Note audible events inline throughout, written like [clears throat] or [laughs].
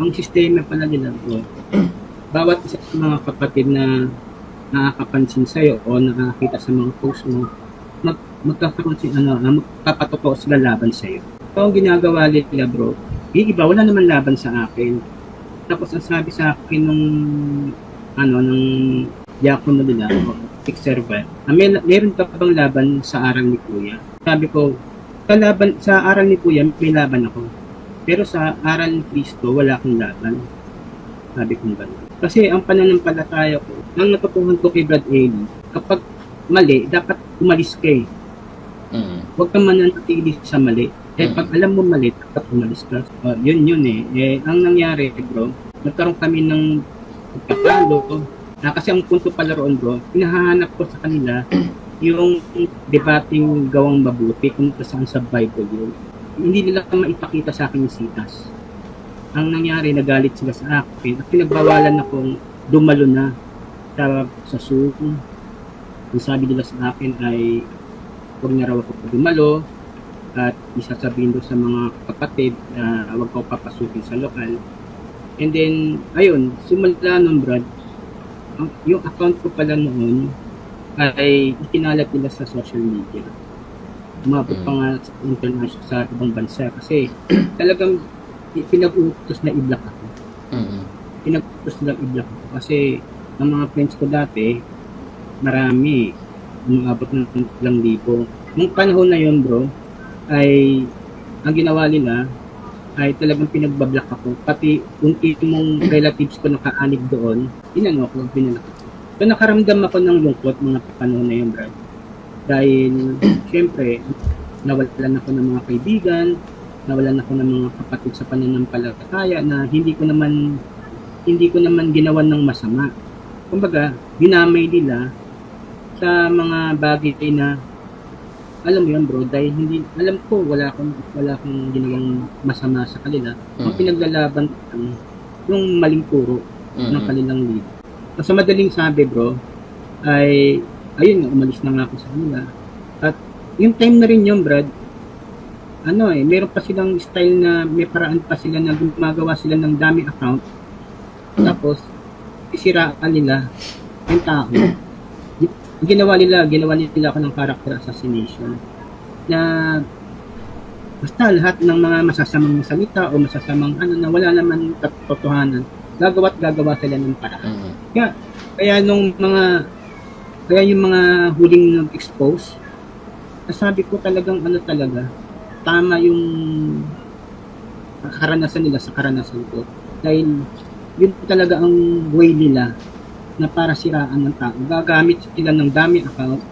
ang sistema pala nila bro, bawat isa sa mga kapatid na nakakapansin sa'yo o nakakita sa mga post mo, mag, magkakaroon si ano, magpapatotoo sila laban sa'yo. So, ang ginagawa nila bro, yung iba, wala naman laban sa akin. Tapos, ang sabi sa akin nung, ano, nung diakono nila, o servant, ah, may, meron ka bang laban sa aral ni Kuya? Sabi ko, sa, laban, sa aral ni Kuya, may laban ako. Pero sa aral ni Kristo, wala akong laban. Sabi ko gano'n. Kasi ang pananampalataya ko, ang natutuhan ko kay Brad Ely, kapag mali, dapat umalis ka eh. Mm. Huwag kang mananatili sa mali. Eh, Mm. pag alam mo mali, dapat umalis ka. Uh, yun yun eh. eh. Ang nangyari, bro, nagkaroon kami ng pagkakalo. Ah, kasi ang punto pala roon, bro, hinahanap ko sa kanila [clears throat] yung debating gawang mabuti kung saan sa Bible yun. Hindi nila maipakita sa akin yung sitas. Ang nangyari, nagalit sila sa akin at pinagbawalan akong dumalo na sa, sa Zoom. Ang sabi nila sa akin ay huwag na raw ako dumalo at isasabihin doon sa mga kapatid na huwag ko papasukin sa lokal. And then, ayun, sumala nun, Brad, yung account ko pala noon ay ikinalat nila sa social media. Umabot pa nga sa international sa ibang bansa kasi [clears throat] talagang pinag-utos na i-block ako. Mm. Pinag-utos na i-block ako kasi ang mga friends ko dati, marami, umabot ng ilang libo. Nung panahon na yun, bro, ay ang ginawa nila ay talagang pinagbablock ako. Pati yung mong relatives ko nakaanib doon, inano ko, binalak ako. So nakaramdam ako ng lungkot mga panahon na yun, Brad. Dahil, syempre, nawalan ako ng mga kaibigan, nawalan ako ng mga kapatid sa pananampalataya na hindi ko naman hindi ko naman ginawan ng masama. Kumbaga, ginamay nila sa mga bagay na alam mo yun bro, dahil hindi, alam ko wala akong, wala akong ginawang masama sa kanila. Ang Mm. pinaglalaban lang yung maling turo ng Mm. kanilang leader. So, sa madaling sabi bro, ay, ayun nga, umalis na nga ako sa kanila. At yung time na rin yun, Brad, ano eh, meron pa silang style na may paraan pa sila na gumagawa sila ng dami account. Tapos, isiraan nila yung tao. Yung ginawa nila, ginawa nila ako ng character assassination na basta lahat ng mga masasamang salita o masasamang ano na wala naman katotohanan, gagawa't gagawa sila ng paraan. Mm. Kaya nung mga kaya yung mga huling nag-expose, nasabi ko talagang ano talaga, tama yung karanasan nila sa karanasan ko. Dahil yun talaga ang way nila na para siraan ng tao. Gagamit sila ng dami account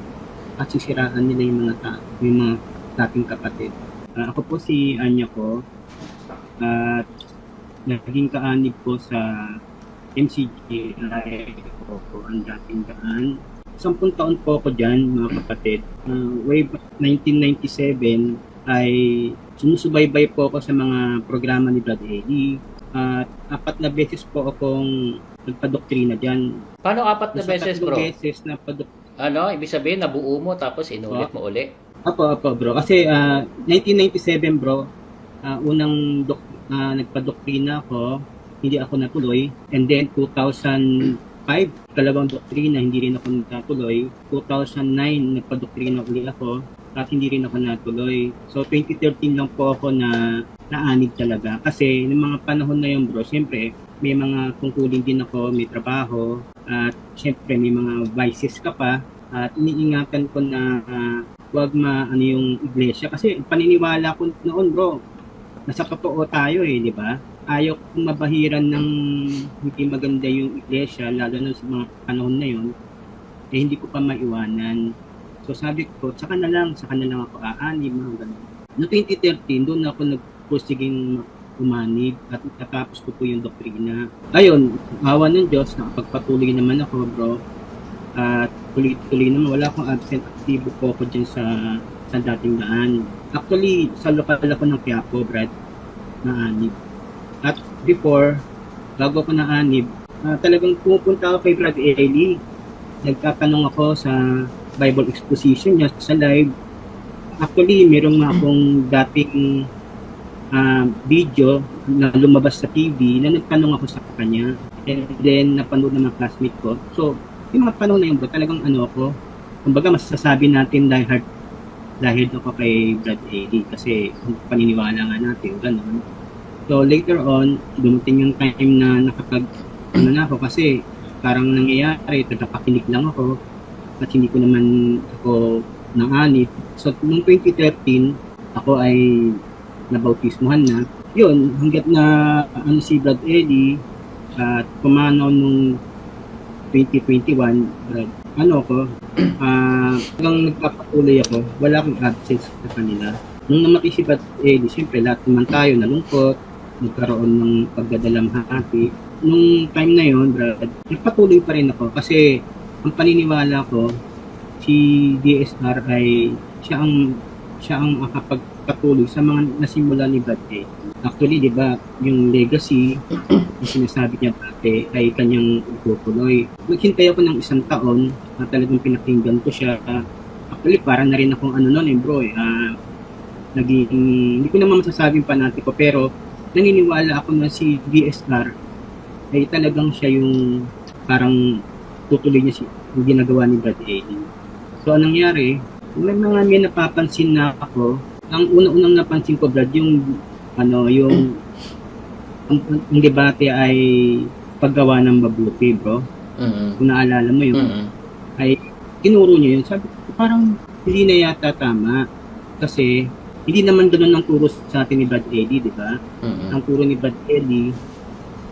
at sisiraan nila yung mga tao, yung mga dating kapatid. Ah, ako po si Anya ko at naging kaanib ko sa MCG ay ako ang dating daan. Sampung taon po ako dyan, mga kapatid. Uh, way back 1997 ay sumusubaybay po ako sa mga programa ni Brad Eddie. At apat na beses po akong nagpadoktrina dyan. Paano apat na Sa beses, bro? beses na padok Ano, ibig sabihin, nabuo mo tapos inulit mo uli? Apo, apo bro. Kasi ah, 1997 bro, ah, unang dok, ah, nagpadoktrina ako, hindi ako natuloy. And then 2005, kalawang doktrina, hindi rin ako natuloy. 2009, nagpadoktrina uli ako at hindi rin ako natuloy. So 2013 lang po ako na naanib talaga. Kasi ng mga panahon na yun bro, siyempre may mga tungkulin din ako, may trabaho, at siyempre may mga vices ka pa. At iniingatan ko na ah, wag ma ano yung iglesia kasi paniniwala ko noon bro nasa totoo tayo eh di ba ayaw kong mabahiran ng hindi maganda yung iglesia lalo na sa mga panahon na yun eh hindi ko pa maiwanan so sabi ko saka na lang saka na lang ako aanib mga ganun no 2013 doon ako nagpusiging umanib at natapos ko po yung doktrina ayun awa ng Diyos nakapagpatuloy naman ako bro at tuloy-tuloy naman wala akong absent aktibo po ako dyan sa sa dating daan. Actually, sa lokal ako ng Quiapo, Brad, na anib. At before, bago ako na anib, ah, talagang pupunta ako kay Brad Eli. Nagtatanong ako sa Bible exposition niya sa live. Actually, meron nga akong dating ah, video na lumabas sa TV na nagtanong ako sa kanya. And then, napanood ng mga classmate ko. So, yung mga panahon na yun bro, talagang ano ako, kumbaga masasabi natin dahil hard dahil ako kay Brad Eddie kasi paniniwala nga natin, gano'n. So later on, dumating yung time na nakapag, ano na ako kasi parang nangyayari, tagapakinig lang ako at hindi ko naman ako naanit. So noong 2013, ako ay nabautismuhan na. Yun, hanggat na ano si Brad Eddie at pumanaw nung 2021, Brad, ano ko, [clears throat] ah hanggang nagpapatuloy ako, wala akong absence sa kanila. Nung namaki si Brad Eddie, siyempre lahat naman tayo nalungkot, nagkaroon ng pagdadalamhati. Nung time na yon, Brad, nagpatuloy pa rin ako kasi ang paniniwala ko, si DSR ay siya ang siya ang makapagpatuloy sa mga nasimula ni Brad Eddie. Actually, di ba, yung legacy, yung sinasabi niya dati, ay kanyang itutuloy. Naghintay ako ng isang taon na talagang pinakinggan ko siya. Actually, parang na rin akong ano nun eh, bro. Eh, ah, naging, hindi ko naman masasabing panati ko, pero naniniwala ako na si DSR ay talagang siya yung parang tutuloy niya si, yung ginagawa ni Brad Eddie. So, anong nangyari? May mga may napapansin na ako. Ang una-unang napansin ko, Brad, yung ano, yung ang, ang debate ay paggawa ng mabuti, bro. Mm-mm. Kung naalala mo yun, Mm-mm. ay tinuro niya yun. Sabi ko, parang hindi na yata tama. Kasi, hindi naman ganun ang turo sa atin ni Brad Eddie, di ba? Mm-mm. Ang turo ni Brad Eddie,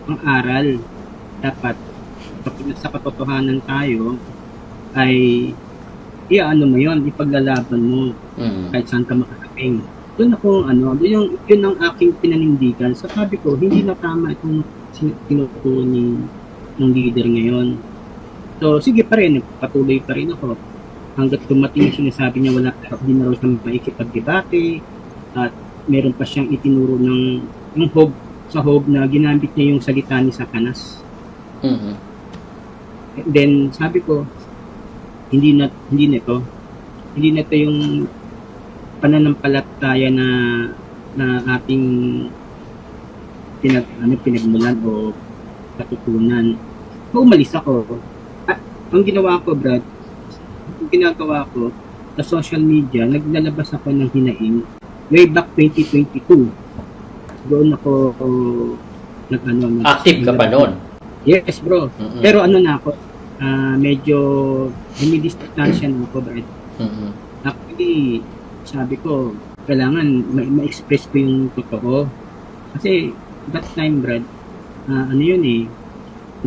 ang aral, dapat, kapag sa katotohanan tayo, ay, iaano mo yun, ipaglalaban mo Mm-mm. kahit saan ka makarating. Doon ako, ano, doon yung, yun ang aking pinanindigan. Sa sabi ko, hindi na tama itong tinuturo ni ng leader ngayon. So, sige pa rin, patuloy pa rin ako. Hanggat dumating yung sinasabi niya, wala, hindi na raw siya maikipagdebate, at meron pa siyang itinuro ng, yung hob, sa hob na ginamit niya yung salita ni Satanas. Mm-mm. And then, sabi ko, hindi na, hindi na to. Hindi na to yung pananampalataya na na ating pinag, ano, pinagmulan o katutunan. So, umalis ako. At ang ginawa ko, Brad, ang ginagawa ko sa social media, naglalabas ako ng hinaing way back 2022. Doon ako nag ano, nag- Active ka pa noon. Yes, bro. Mm-mm. Pero ano na ako, ah, medyo humidistansya na ako, Brad. Mm-mm. Actually, sabi ko, kailangan ma- ma-express ko yung totoo. Kasi that time, Brad, ah, ano yun eh,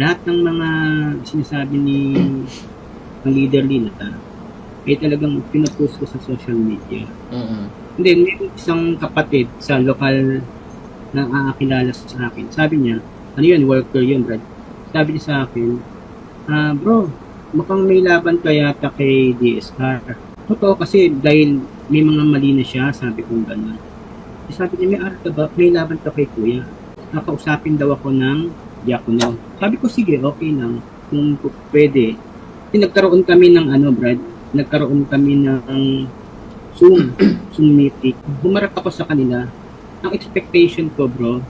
lahat ng mga sinasabi ni ng leader nila, ay talagang pinupost ko sa social media. Mm-mm. And then, may isang kapatid sa lokal na aakilala sa akin. Sabi niya, ano yun, worker yun, Brad. Sabi niya sa akin, ah, bro, mukhang may laban ka yata kay DSR. Totoo kasi dahil may mga mali na siya, sabi kong gano'n. Eh, Sabi niya, may aral ka ba? May laban ka kay kuya. Nakausapin daw ako ng diakono. Sabi ko, sige, okay lang. Kung pwede. Nagkaroon kami ng ano, Brad, nagkaroon kami ng Zoom, [clears throat] Zoom meeting. Humarap ako sa kanila. Ang expectation ko, bro,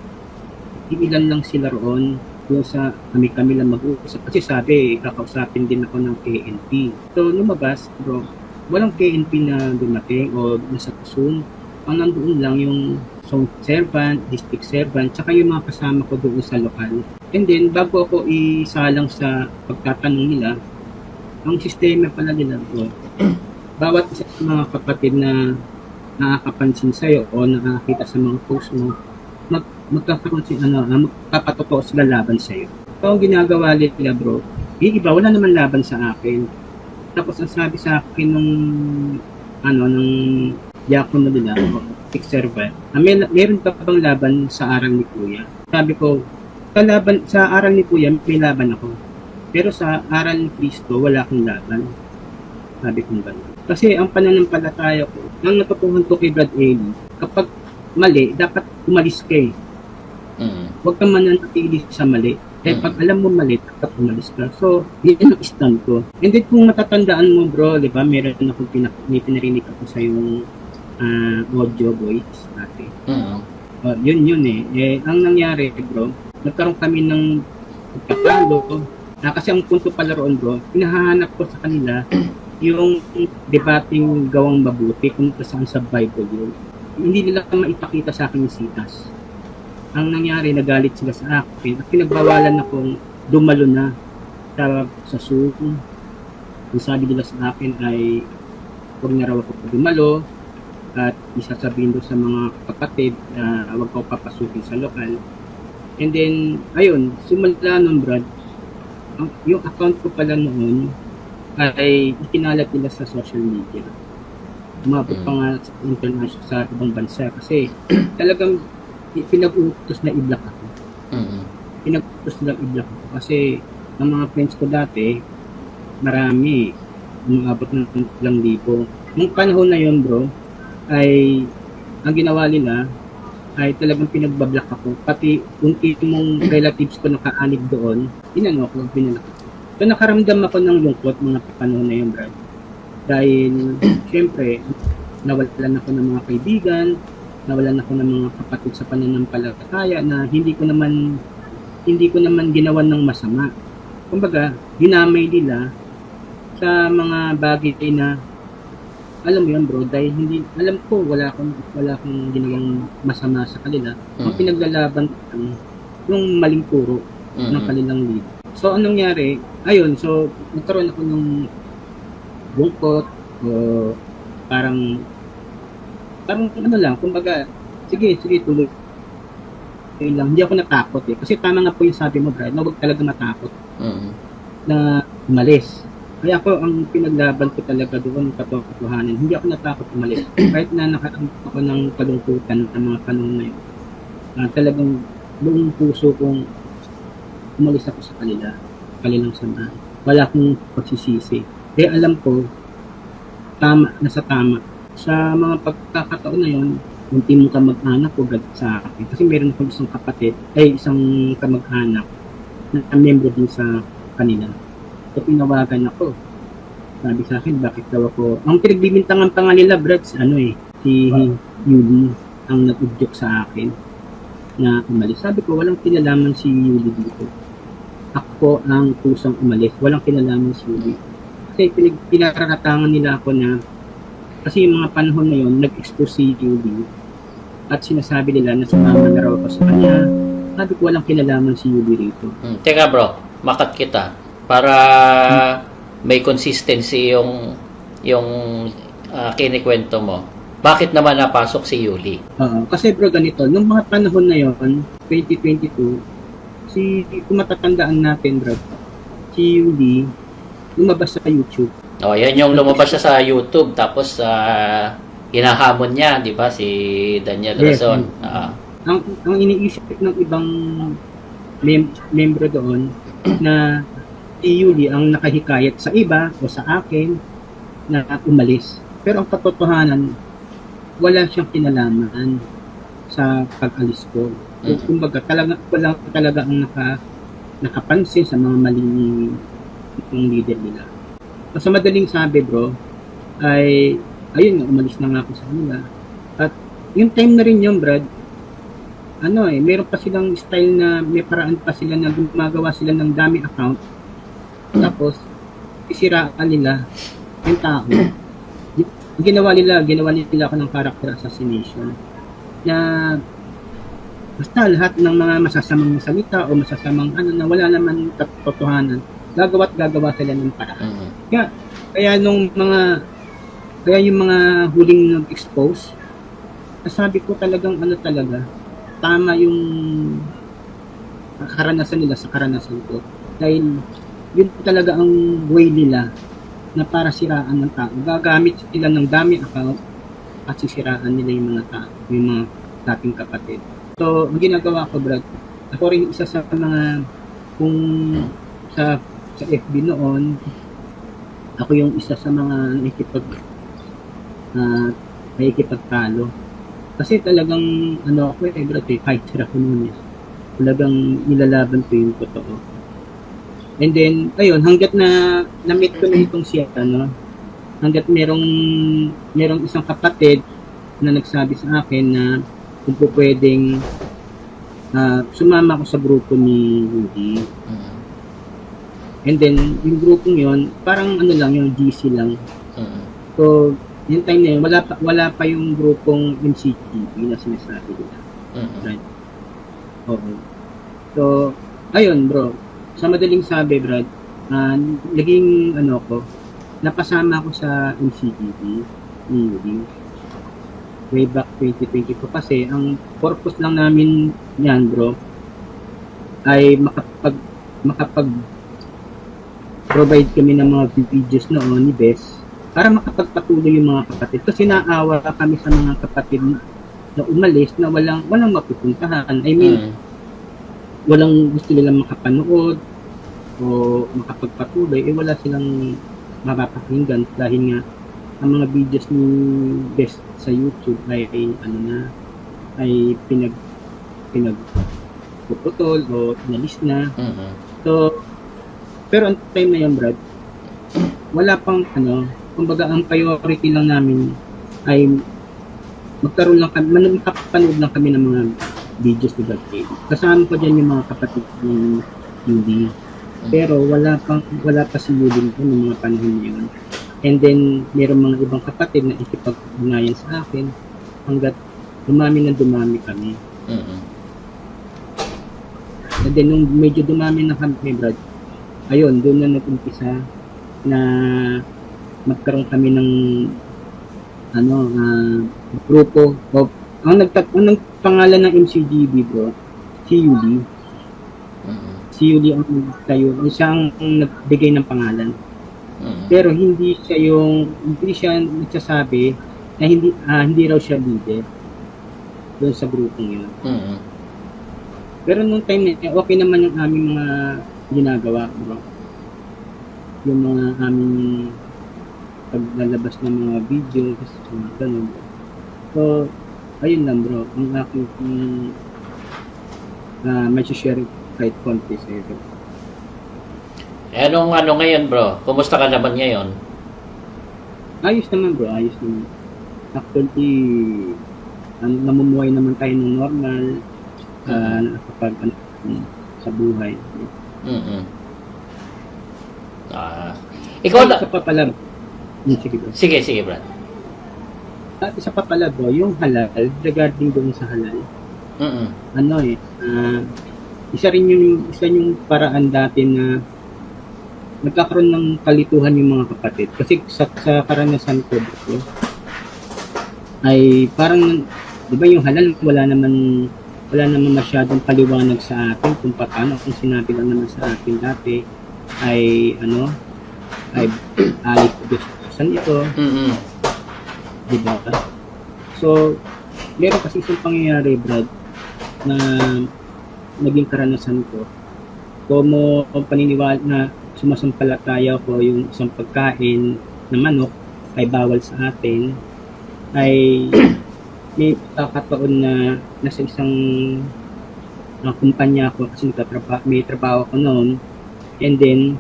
ilan lang sila roon doon sa kami kami lang mag-uusap. Kasi sabi, kakausapin din ako ng KNP. So, lumabas, bro, walang KNP na dumating o nasa Zoom. Ang nandoon lang yung song servant, district servant, tsaka yung mga kasama ko doon sa lokal. And then, bago ako isalang sa pagtatanong nila, ang sistema pala nila, bro, bawat isa sa mga kapatid na nakakapansin sa'yo o nakakita sa mga post mo, mag, magkakaroon si ano, magpapatotoo sila laban sa'yo. So, ang ginagawa nila bro, yung iba, wala naman laban sa akin. Tapos, ang sabi sa akin nung, ano, nung diakono nila, o servant, ah, may, meron ka bang laban sa aral ni Kuya? Sabi ko, sa, laban, sa aral ni Kuya, may laban ako. Pero sa aral ni Kristo, wala akong laban. Sabi ko gano'n. Kasi ang pananampalataya ko, nang natutuhan ko kay Brad Ailey, kapag mali, dapat umalis ka eh. Mm-mm. Huwag kang mananatili sa mali. Kaya Mm. pag alam mo mali, dapat umalis ka. So, yun ang stand ko. And then kung matatandaan mo bro, di ba, meron akong pinak may pinarinig ako sa yung ah, audio voice dati. Mm-mm. Oh, yun yun eh. eh. Ang nangyari bro, nagkaroon kami ng pagkakalo. Ah, kasi ang punto pala roon bro, hinahanap ko sa kanila [clears throat] yung debating gawang mabuti kung saan sa Bible yun. Hindi nila maipakita sa akin yung sitas. Ang nangyari, nagalit sila sa akin at pinagbawalan akong dumalo na sa, sa Zoom. Ang sabi nila sa akin ay huwag na raw ako dumalo at isasabihin doon sa mga kapatid na huwag ko papasukin sa lokal. And then, ayun, sumala nun, Brad, yung account ko pala noon ay ikinalat nila sa social media. Umabot pa nga sa international sa ibang bansa kasi [clears throat] talagang pinag-utos na i-block ako. Mm-mm. Pinag-utos na i-block ako kasi ang mga friends ko dati, marami, umabot ng ilang libo. Nung panahon na yun, bro, ay ang ginawa nila ay talagang pinagbablock ako. Pati yung mong relatives ko nakaanib doon, inano ako, binalak ako. So nakaramdam ako ng lungkot mga panahon na yun, Brad. Dahil, [clears throat] syempre, nawalan ako ng mga kaibigan, nawalan ako ng mga kapatid sa pananampalataya na hindi ko naman hindi ko naman ginawan ng masama. Kumbaga, ginamay nila sa mga bagay na alam mo yan bro, dahil hindi, alam ko wala akong, wala akong ginawang masama sa kanila. Ang Mm-mm. pinaglalaban lang yung maling turo ng Mm-mm. kanilang lead. So, anong nangyari? Ayun, so, nagkaroon ako ng bungkot, o parang, parang ano lang, kumbaga, sige, sige, tuloy. Tuloy lang. Hindi ako natakot eh. Kasi tama nga po yung sabi mo, Brad, na huwag talaga matakot Mm-mm. na umalis. Kaya ako, ang pinaglaban ko talaga doon, katotohanan, hindi ako natakot umalis. Kahit na nakaramdam ako ng kalungkutan ng mga panahon na yun. Ah, talagang buong puso kong umalis ako sa kanila, kanilang samahan. Wala akong pagsisisi. Kaya alam ko, tama, nasa tama. Sa mga pagkakataon na yun, yung team kamag-anak ko galit sa akin. Kasi meron akong isang kapatid, ay isang kamag-anak na member din sa kanila. So, pinawagan ako. Sabi sa akin, bakit daw ako... Ang pinagbibintangan pa nga nila, Brad, si ano eh, si Yuli, ang nag-joke sa akin na umalis. Sabi ko, walang kinalaman si Yuli dito. Ako ang kusang umalis. Walang kinalaman si Yuli. Kasi pinag pinararatangan nila ako na kasi yung mga panahon na yun, nag-expose si Yuli at sinasabi nila na sumama na raw ako sa kanya. Sabi ko, walang kinalaman si Yuli rito. Mm. Teka bro, makat kita para may consistency yung yung ah, kinikwento mo. Bakit naman napasok si Yuli? Oo, kasi bro ganito, nung mga panahon na yon, 2022, si kung matatandaan natin bro, si Yuli lumabas sa YouTube. Oh, yan yung lumabas siya sa YouTube tapos ah, hinahamon niya, 'di ba, si Daniel Yes. Razon. Ah, Ang ang iniisip ng ibang mem- membro doon na Yuli ang nakahikayat sa iba o sa akin na umalis. Pero ang katotohanan, wala siyang kinalaman sa pag-alis ko. Mhm. Kumbaga, talaga, wala talaga ang naka, nakapansin sa mga maling ng leader nila. So, sa madaling sabi, bro, ay, ayun umalis na nga ako sa kanila. At yung time na rin yun, Brad, ano eh, meron pa silang style na may paraan pa sila na gumagawa sila ng dami account. Tapos, isiraan nila yung tao. Ginawa nila, ginawa nila ako ng character assassination. Na basta lahat ng mga masasamang salita o masasamang ano na wala naman katotohanan, gagawa't gagawa sila ng paraan. mm, Kaya nung mga kaya yung mga huling nag-expose, sabi ko talagang ano talaga, tama yung karanasan nila sa karanasan ko. Dahil yun talaga ang way nila na para siraan ng tao. Gagamit sila ng dami account at sisiraan nila yung mga tao, yung mga dating kapatid. So, ang ginagawa ko, Brad, ako rin isa sa mga kung sa sa FB noon, ako yung isa sa mga nakikipag uh, nakikipagtalo. Kasi talagang ano ako eh, brad, eh, fighter ako noon eh. Talagang nilalaban ko yung totoo. And then, ayun, hanggat na na-meet ko na itong siya, ano, hanggat merong merong isang kapatid na nagsabi sa akin na kung po pwedeng ah, sumama ako sa grupo ni Rudy. Mm. And then, yung grupong yon parang ano lang, yung GC lang. Mm. So, yung time na yun, wala pa, wala pa yung grupong MCTV na sinasabi nila. Mm. Oo. So, ayun bro. Sa madaling sabi, Brad, ah, naging ano ko, napasama ako sa MCTV ni Yuri. Way back 2022 kasi ang purpose lang namin yan, bro, ay makapag makapag provide kami ng mga videos noon ni Bess para makapagpatuloy yung mga kapatid kasi naawa kami sa mga kapatid na umalis na walang walang mapupuntahan. I mean, Mm. Walang gusto nilang makapanood o makapagpatuloy, eh wala silang mapapakinggan dahil nga ang mga videos ni Best sa YouTube ay, ay ano na ay pinag pinag puputol o inalis na. Mm. So, pero ang time na yun, Brad, wala pang ano, kumbaga ang priority lang namin ay magkaroon lang kami, makapanood lang kami ng mga videos ni Brad Kelly. Kasama ko dyan yung mga kapatid ni Hindi. Pero wala pang wala pa si Yulin ko ng mga panahon na yun. And then, meron mga ibang kapatid na ikipag-ugnayan sa akin hanggat dumami na dumami kami. Mm. And then, nung medyo dumami na kami, Brad, ayun, doon na nag-umpisa na magkaroon kami ng ano, ah, grupo o ang nagtag ang pangalan ng MCGB, bro, si Yuli. Mm. Si Yuli ang nagtayo, siya ang nagbigay ng pangalan. Mm. Pero hindi siya yung, hindi siya nagsasabi na hindi, ah, hindi raw siya leader doon sa grupong yun. Mm. Pero nung time na okay naman yung aming mga ginagawa, bro. Yung mga aming paglalabas ng mga videos, mga ganun. So, ayun lang bro, ang aking uh, may share kahit konti sa iyo. Eh, anong ano ngayon, bro? Kumusta ka naman ngayon? Ayos naman bro, ayos naman. Actually, ano, namumuhay naman tayo ng normal uh, kapag ano, sa buhay. Mm. Ah. Ikaw na. Isa pa pala, Hmm, sige bro. Sige, sige, Brad. At isa pa pala bro, yung halal, regarding doon sa halal, Mm. ano eh, ah, isa rin yung, isa yung paraan dati na nagkakaroon ng kalituhan yung mga kapatid. Kasi sa, sa karanasan ko, bro, ay parang, di ba yung halal, wala naman, wala naman masyadong paliwanag sa atin kung paano, kung sinabi lang naman sa atin dati, ay ano, ay [clears throat] alis saan ito, Mm. Di ba? So, meron kasi isang pangyayari, Brad, na naging karanasan ko. Como paniniwala na sumasampalataya ko yung isang pagkain na manok ay bawal sa atin, ay [clears throat] may pagkakataon na nasa isang uh, kumpanya ko kasi nagtatraba, may trabaho ko noon and then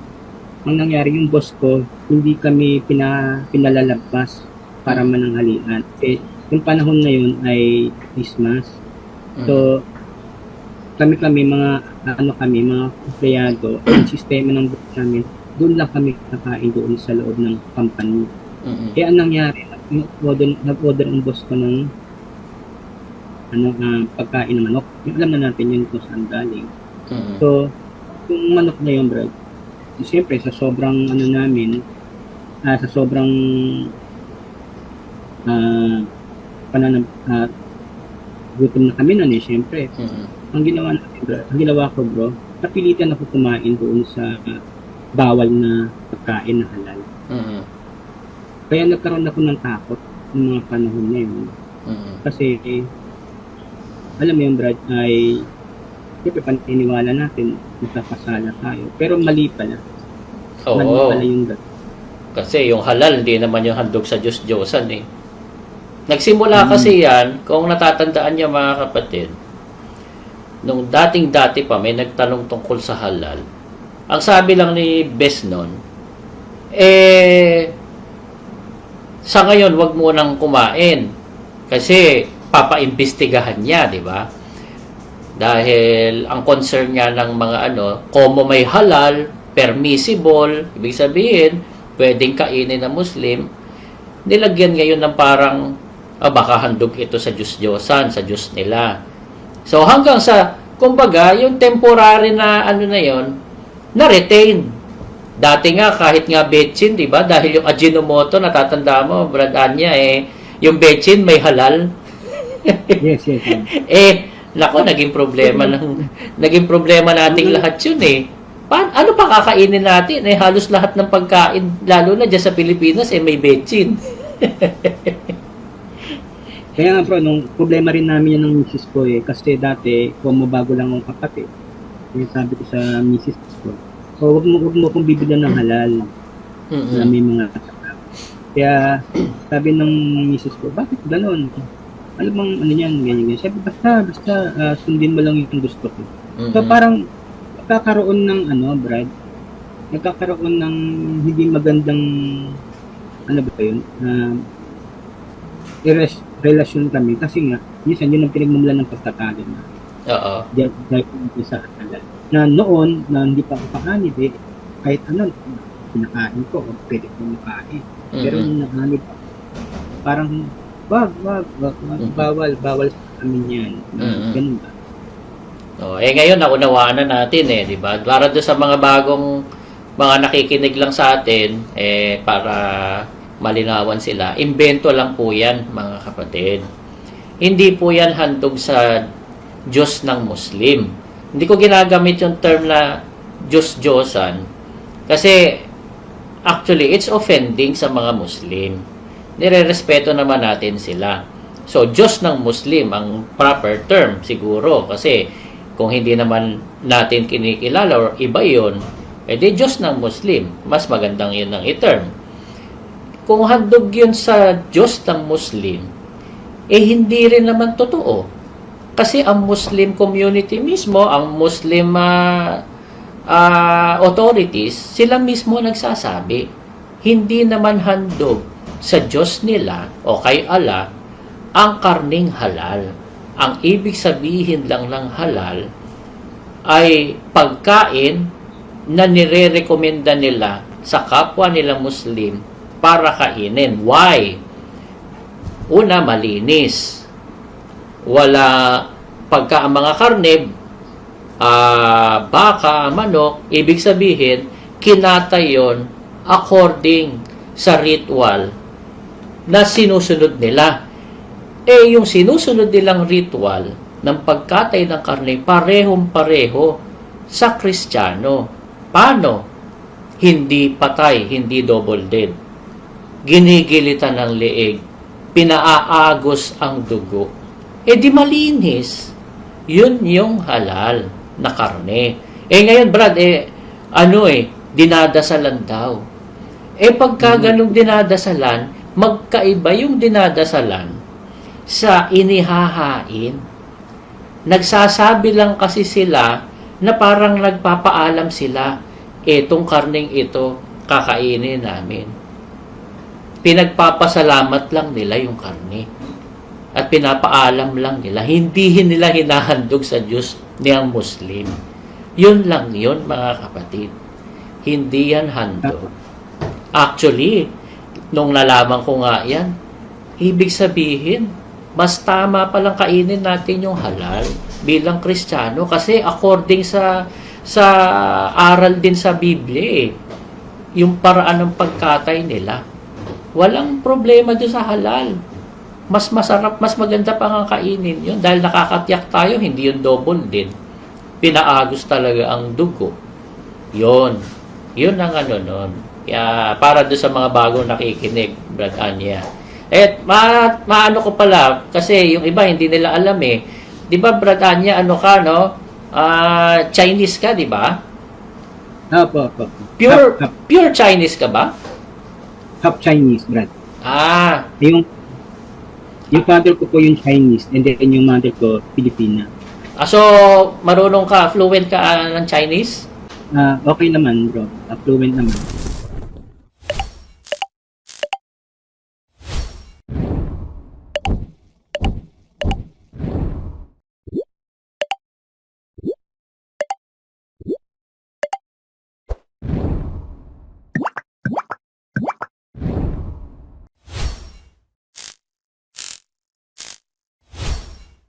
ang nangyari yung boss ko hindi kami pina, pinalalabas para mananghalian. Eh, yung panahon na yun ay Christmas. Mm. So, kami-kami, mga, ano kami, mga empleyado, [clears throat] yung sistema ng boss namin, doon lang kami kakain doon sa loob ng company. Mm. Kaya ang nangyari, nag-order, nag-order ang boss ko ng ano, ah, pagkain ng manok. Yung alam na natin yun kung saan galing. Mm. So, yung manok na yun, bro, siyempre, sa sobrang ano namin, ah, sa sobrang ah, pananam, ah, gutom na kami nun eh, siyempre. Mm. Ang ginawa natin, bro, ang ginawa ko, bro, napilitan ako kumain doon sa bawal na pagkain na halal. Mm. Kaya nagkaroon ako ng takot ng mga panahon na yun. Mm. Kasi, eh, alam mo yung Brad, ay siyempre paniniwala natin, magkakasala tayo. Pero mali pala. Mali Oo. pala yung gat. Kasi yung halal, hindi naman yung handog sa Diyos-Diyosan eh. Nagsimula Mm. kasi yan, kung natatandaan niya mga kapatid, nung dating-dati pa may nagtanong tungkol sa halal, ang sabi lang ni Bes nun, eh, sa ngayon, wag mo nang kumain. Kasi, papaimbestigahan niya, di ba? Dahil ang concern niya ng mga ano, komo may halal, permissible, ibig sabihin, pwedeng kainin ng Muslim, nilagyan ngayon ng parang, ah, baka handog ito sa Diyos-Diyosan, sa Diyos nila. So hanggang sa, kumbaga, yung temporary na ano na yon na-retain. Dati nga, kahit nga betchin, di ba? Dahil yung Ajinomoto, natatanda mo, Brad Anya, eh, yung betchin may halal. Yes, yes. yes. [laughs] Eh, nako, naging problema ng naging problema nating lahat 'yun eh. Pa, ano pa kakainin natin? Eh, halos lahat ng pagkain, lalo na dyan sa Pilipinas, eh, may betchin. [laughs] Kaya nga bro, nung problema rin namin yan ng misis ko eh. Kasi dati, kung bago lang ang kapatid. Kaya sabi ko sa misis ko, so wag mo, wag mo kong bibilan ng halal na Mm-mm. may mga kasama. Kaya sabi ng misis ko, bakit ganon? Ano bang ano yan, ganyan, ganyan. Sabi, basta, basta ah, sundin mo lang yung gusto ko. Mm-mm. So parang nagkakaroon ng ano, Brad, nagkakaroon ng hindi magandang ano ba yun? Uh, relasyon kami kasi nga minsan yun ang pinagmumulan ng pagtatalo na Oo. dahil po sa halal. Na noon na hindi pa ako pakanib eh, kahit ano pinakain ko o pwede ko makain. Pero Mm-mm. nung nakanib ako, parang wag, wag, wag, wag, Mhm. bawal, bawal sa amin yan. Mhm. Ganun ba? Oh, eh ngayon naunawaan na natin eh, 'di ba? Para doon sa mga bagong mga nakikinig lang sa atin eh para malinawan sila. Imbento lang po 'yan, mga kapatid. Hindi po 'yan handog sa Diyos ng Muslim. Hindi ko ginagamit yung term na Diyos-Diyosan kasi actually it's offending sa mga Muslim. Nire-respeto naman natin sila. So, Diyos ng Muslim ang proper term siguro kasi kung hindi naman natin kinikilala or iba yon, edi Diyos ng Muslim. Mas magandang yun ang i-term. Kung handog yun sa Diyos ng Muslim, eh hindi rin naman totoo. Kasi ang Muslim community mismo, ang Muslim ah, ah, authorities, sila mismo nagsasabi, hindi naman handog sa Diyos nila o kay Allah ang karning halal. Ang ibig sabihin lang ng halal ay pagkain na nire-recommenda nila sa kapwa nila Muslim para kainin. Why? Una, malinis. Wala pagka ang mga karne, ah, baka, manok, ibig sabihin, kinatay yon according sa ritual na sinusunod nila. Eh, yung sinusunod nilang ritual ng pagkatay ng karne, parehong pareho sa Kristiyano. Paano? Hindi patay, hindi double dead. Ginigilitan ng leeg, pinaaagos ang dugo. Eh di malinis. Yun yung halal na karne. Eh ngayon, Brad, eh, ano eh, dinadasalan daw. Eh pagka ganong dinadasalan, magkaiba yung dinadasalan sa inihahain. Nagsasabi lang kasi sila na parang nagpapaalam sila, etong karning ito, kakainin namin. Pinagpapasalamat lang nila yung karne. At pinapaalam lang nila, hindi nila hinahandog sa Diyos niyang Muslim. Yun lang yun, mga kapatid. Hindi yan handog. Actually, nung nalaman ko nga yan, ibig sabihin, mas tama palang kainin natin yung halal bilang Kristiyano kasi according sa sa aral din sa Biblia eh, yung paraan ng pagkatay nila. Walang problema doon sa halal. Mas masarap, mas maganda pa nga kainin yun dahil nakakatiyak tayo, hindi yun double din. Pinaagos talaga ang dugo. Yun. Yun ang ano nun. Kaya para doon sa mga bagong nakikinig, Brad Anya. Eh, ma maano ko pala, kasi yung iba hindi nila alam eh. Di ba, Brad Anya, ano ka, no? Ah, Chinese ka, di ba? Opo. opo. Pure, pure Chinese ka ba? Half Chinese, Brad. Ah, Yung yung father ko po yung Chinese and then yung mother ko Filipina. ah, so marunong ka, fluent ka ah, ng Chinese? Ah, okay naman, bro. Uh, fluent naman.